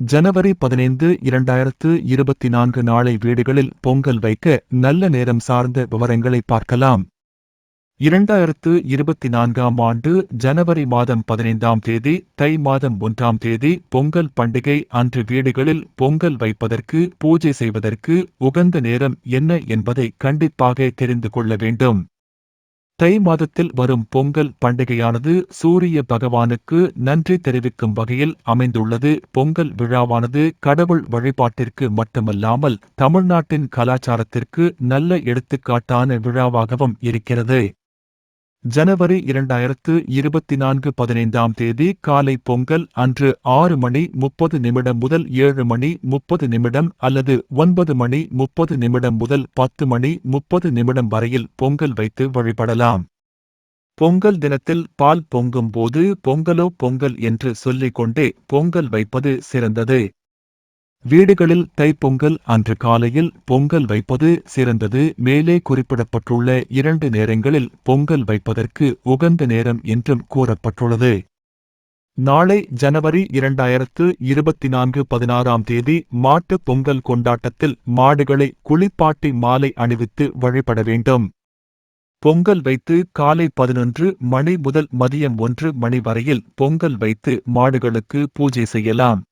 ஜனவரி பதினைந்து இரண்டாயிரத்து இருபத்தி நான்கு நாளை வீடுகளில் பொங்கல் வைக்க நல்ல நேரம் சார்ந்த விவரங்களை பார்க்கலாம். இரண்டாயிரத்து இருபத்தி நான்காம் ஆண்டு ஜனவரி மாதம் பதினைந்தாம் தேதி தை மாதம் ஒன்றாம் தேதி பொங்கல் பண்டிகை அன்று வீடுகளில் பொங்கல் வைப்பதற்கு பூஜை செய்வதற்கு உகந்த நேரம் என்ன என்பதை கண்டிப்பாக தெரிந்து கொள்ள வேண்டும். தை மாதத்தில் வரும் பொங்கல் பண்டிகையானது சூரிய பகவானுக்கு நன்றி தெரிவிக்கும் வகையில் அமைந்துள்ளது. பொங்கல் விழாவானது கடவுள் வழிபாட்டிற்கு மட்டுமல்லாமல் தமிழ்நாட்டின் கலாச்சாரத்திற்கு நல்ல எடுத்துக்காட்டான விழாவாகவும் இருக்கிறது. ஜனவரி இரண்டாயிரத்து இருபத்தி நான்கு பதினைந்தாம் தேதி காலை பொங்கல் அன்று ஆறு மணி முப்பது நிமிடம் முதல் ஏழு மணி முப்பது நிமிடம் அல்லது ஒன்பது மணி முப்பது நிமிடம் முதல் பத்து மணி முப்பது நிமிடம் வரையில் பொங்கல் வைத்து வழிபடலாம். பொங்கல் தினத்தில் பால் பொங்கும் போது பொங்கலோ பொங்கல் என்று சொல்லிக் கொண்டே பொங்கல் வைப்பது சிறந்தது. வீடுகளில் தைப்பொங்கல் அன்று காலையில் பொங்கல் வைப்பது சிறந்தது. மேலே குறிப்பிடப்பட்டுள்ள இரண்டு நேரங்களில் பொங்கல் வைப்பதற்கு உகந்த நேரம் என்றும் கூறப்பட்டுள்ளது. நாளை ஜனவரி இரண்டாயிரத்து இருபத்தி நான்கு பதினாறாம் தேதி மாட்டுப் பொங்கல் கொண்டாட்டத்தில் மாடுகளை குளிப்பாட்டி மாலை அணிவித்து வழிபட வேண்டும். பொங்கல் வைத்து காலை பதினொன்று மணி முதல் மதியம் ஒன்று மணி வரையில் பொங்கல் வைத்து மாடுகளுக்கு பூஜை செய்யலாம்.